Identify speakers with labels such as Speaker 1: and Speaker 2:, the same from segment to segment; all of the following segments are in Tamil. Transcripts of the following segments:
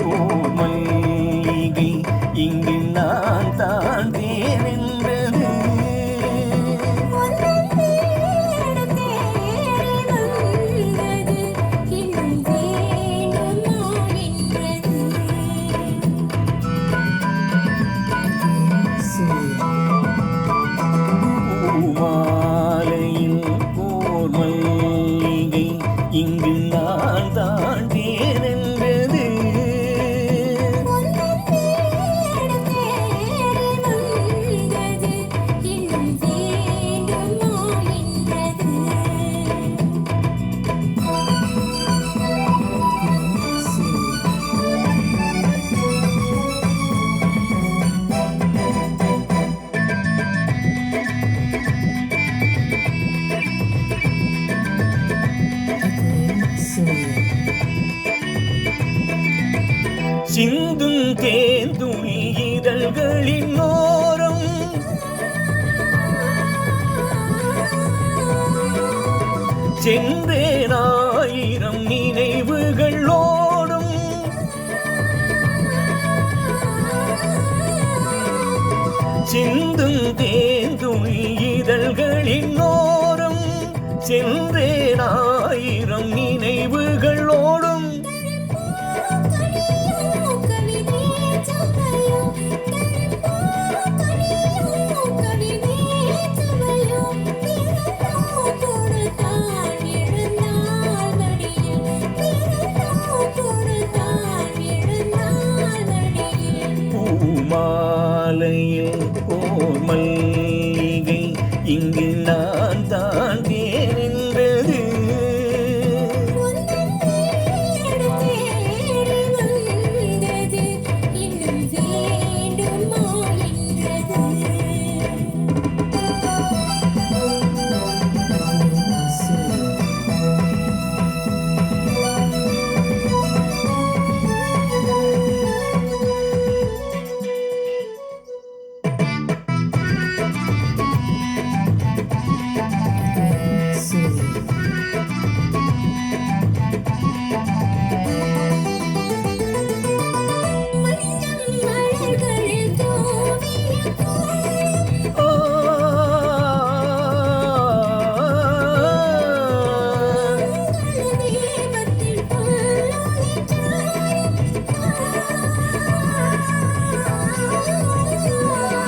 Speaker 1: பூமாலையில் சிந்தும் இதழ்களின் ஓரம் சென்றேனாயிரம் நினைவுகள் ஓடும். சிந்தும் தேந்துளி இதழ்களின் ஓரம்
Speaker 2: சென்றேனாயிரம் நீ
Speaker 1: பூமாலையில் ஓர் மல்லிகை இங்கு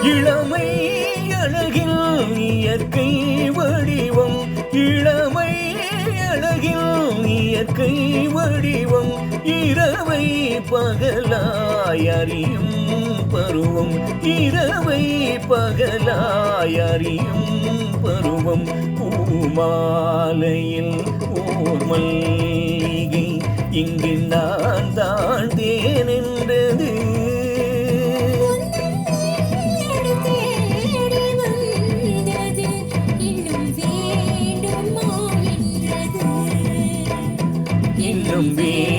Speaker 1: இளமை அழகில் இயற்கை வடிவம். இளமை அழகில் இயற்கை வடிவம். இரவை பகலாய் அறியும் பருவம். இரவை பகலாய் அறியும் பருவம். பூமாலையில் ஓமல் மல்லிகை me.